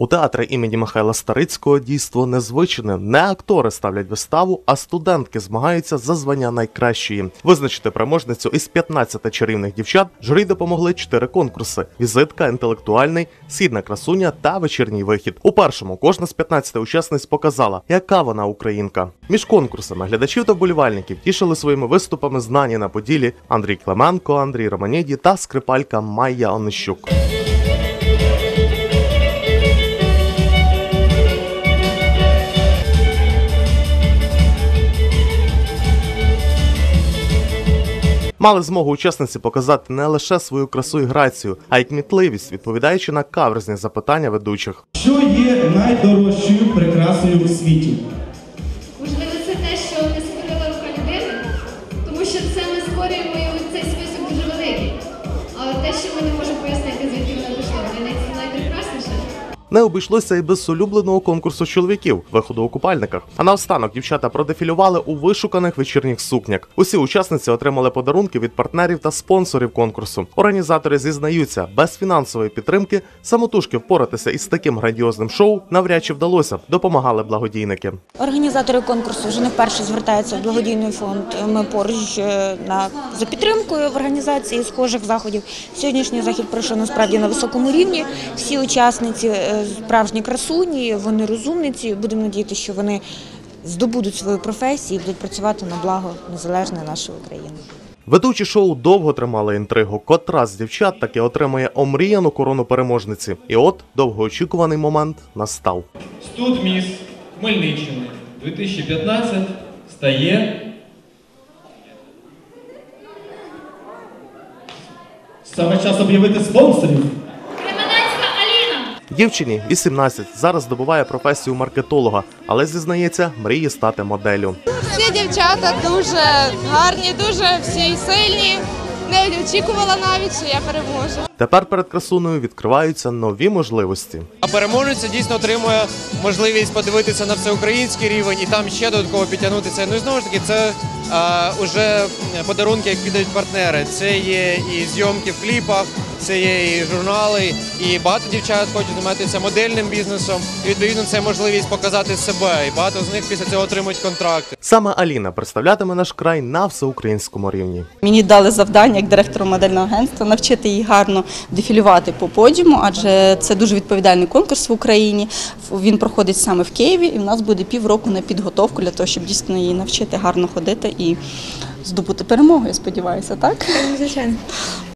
У театрі імені Михайла Старицького дійство незвичне. Не актори ставлять виставу, а студентки змагаються за звання найкращої. Визначити переможницю із 15 чарівних дівчат журі допомогли чотири конкурси: візитка, інтелектуальний, східна красуня та вечірній вихід. У першому кожна з 15 учасниць показала, яка вона українка. Між конкурсами глядачів та вболівальників тішили своїми виступами знані на поділі Андрій Клименко, Андрій Романіді та скрипалька Майя Онищук. Мали змогу учасниці показати не лише свою красу і грацію, а й кмітливість, відповідаючи на каверзні запитання ведучих. Що є найдорожчою прикрасою у світі? Можливо, це те, що не створила рука людини, тому що це Не обійшлося й без улюбленого конкурсу чоловіків виходу у купальниках. А наостанок дівчата продефілювали у вишуканих вечірніх сукнях. Усі учасниці отримали подарунки від партнерів та спонсорів конкурсу. Організатори зізнаються, без фінансової підтримки самотужки впоратися із таким грандіозним шоу навряд чи вдалося. Допомагали благодійники. Організатори конкурсу вже не вперше звертаються в благодійний фонд. Ми поруч е, на за підтримкою в організації схожих заходів. Сьогоднішній захід пройшов насправді на високому рівні. Всі учасниці е, справжні красуні, вони розумниці. Будемо надіятися, що вони здобудуть свою професію і будуть працювати на благо незалежної нашої України. Ведучі шоу довго тримали інтригу. Котра з дівчат таки отримує омріяну корону переможниці. І от довгоочікуваний момент настав. Студміс Хмельниччини 2015 стає Саме час об'явити спонсорів. Дівчині 18, зараз здобуває професію маркетолога, але зізнається, мріє стати моделлю. Всі дівчата дуже гарні, дуже всі сильні. Не очікувала навіть, що я переможу. Тепер перед красуною відкриваються нові можливості. А переможниця дійсно отримує можливість подивитися на всеукраїнський рівень і там ще додатково підтягнутися. Ну і знову ж таки, це а, уже подарунки, як піддають партнери. Це є і зйомки в кліпах, це є і журнали, і багато дівчат хочуть займатися модельним бізнесом. І відповідно це можливість показати себе. І багато з них після цього отримують контракти. Саме Аліна представлятиме наш край на всеукраїнському рівні. Мені дали завдання як директору модельного агентства навчити її гарно дефілювати по подіуму, адже це дуже відповідальний конкурс в Україні. Він проходить саме в Києві, і в нас буде півроку на підготовку для того, щоб дійсно її навчити гарно ходити і здобути перемогу. Я сподіваюся, так? Звичайно.